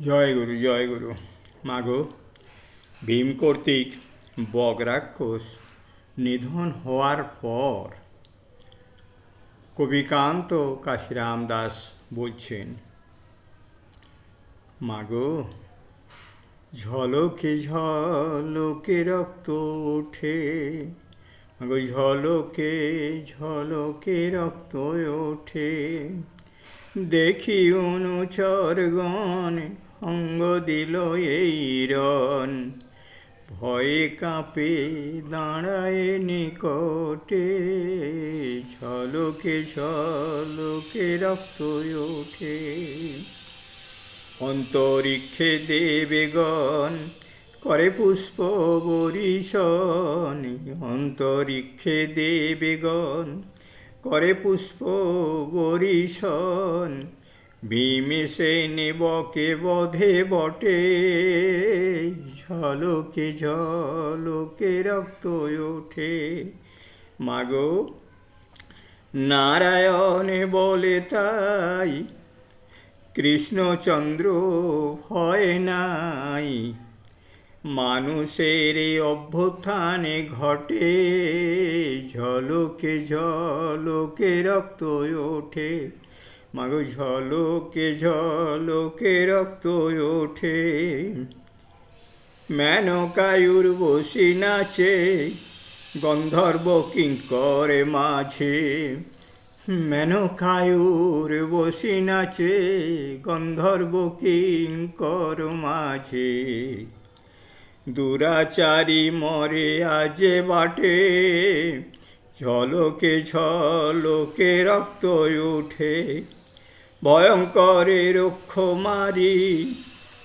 জয় গুরু জয় গুরু। মাগো, ভীম কর্তৃক বগ রাক্ষস নিধন হওয়ার পর কবিকান্ত কাশিরাম দাস বলছেন, মাগো, ঝলকে ঝলকে রক্ত ওঠে, মাগো, ঝলকে ঝলকে রক্ত ওঠে। দেখি অনুচরগণ অঙ্গ দিল এই রন ভয়ে কাঁপে দাঁড়ায় নিকটে, ঝলকে ঝলকে রক্ত ওঠে। অন্তরিক্ষে দেবেগণ করে পুষ্প বরিশন, অন্তরিক্ষে দেবেগণ করে পুষ্প বরিশন। ভীমেসেন বকে বধে বটে, ঝলকে ঝলকে রক্ত ওঠে। মাগো, নারায়ণে বলে তাই, কৃষ্ণচন্দ্র হয় নাই। মানুষের অভ্যুত্থানে ঘটে, ঝলকে ঝলকে রক্ত ওঠে। মাগো, ঝলকে ঝলকে রক্ত ওঠে। মেনকায়ুর বসি নাচে, গন্ধর্ব কিঙ্করে মাঝে। মেনকায়ুর বসি নাচে, গন্ধর্ব কিঙ্কর মাঝে। দুরাচারী মরে আজে বাটে। ঝলকে ঝলকে রক্ত ওঠে ভয়ঙ্করে রক্ষ মারি,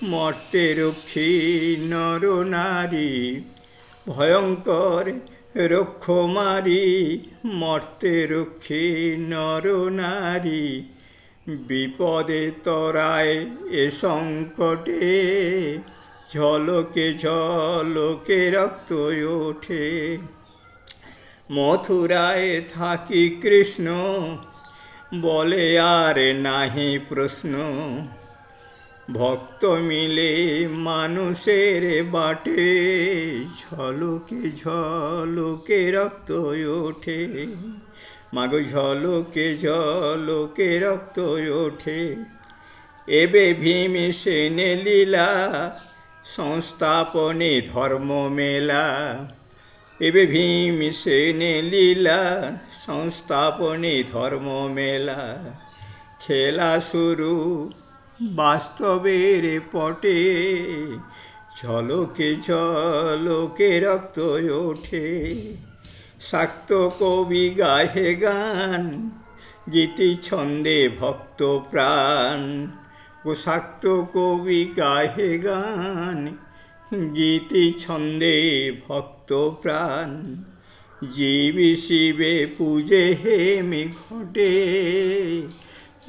মর্তে রক্ষী নর নারী। ভয়ঙ্কর রক্ষ মারি, মর্তে রক্ষী নর নারী। বিপদে তরায় এ সংকটে ঝলকে ঝলকে রক্ত ওঠে। মথুরায় থাকি কৃষ্ণ, বলে আর নাহি প্রশ্ন। ভক্ত মিলে মানুষের বাটে, ঝলকে ঝলকে রক্ত ওঠে। মাগো, ঝলকে ঝলকে রক্ত ওঠে। এবে ভীম সেনে লীলা সংস্থাপনে ধর্ম মেলা এবে ভীম সেনে লীলা সংস্থাপনে ধর্ম মেলা খেলা শুরু বাস্তবের পটে, ঝলকে ঝলকে রক্ত ওঠে। শাক্ত কবি গাহে গান, গীতি ছন্দে ভক্ত প্রাণ। ও শাক্ত কবি গাহে গান, গীতি ছন্দে ভক্ত প্রাণ। জীবি শিবে পূজে হেমে ঘটে,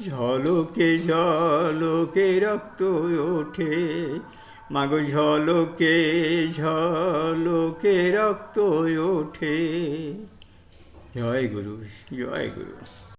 ঝলকে ঝলকে রক্ত ওঠে। মাগো, ঝলকে ঝলকে রক্ত ওঠে। জয় গুরু জয় গুরু।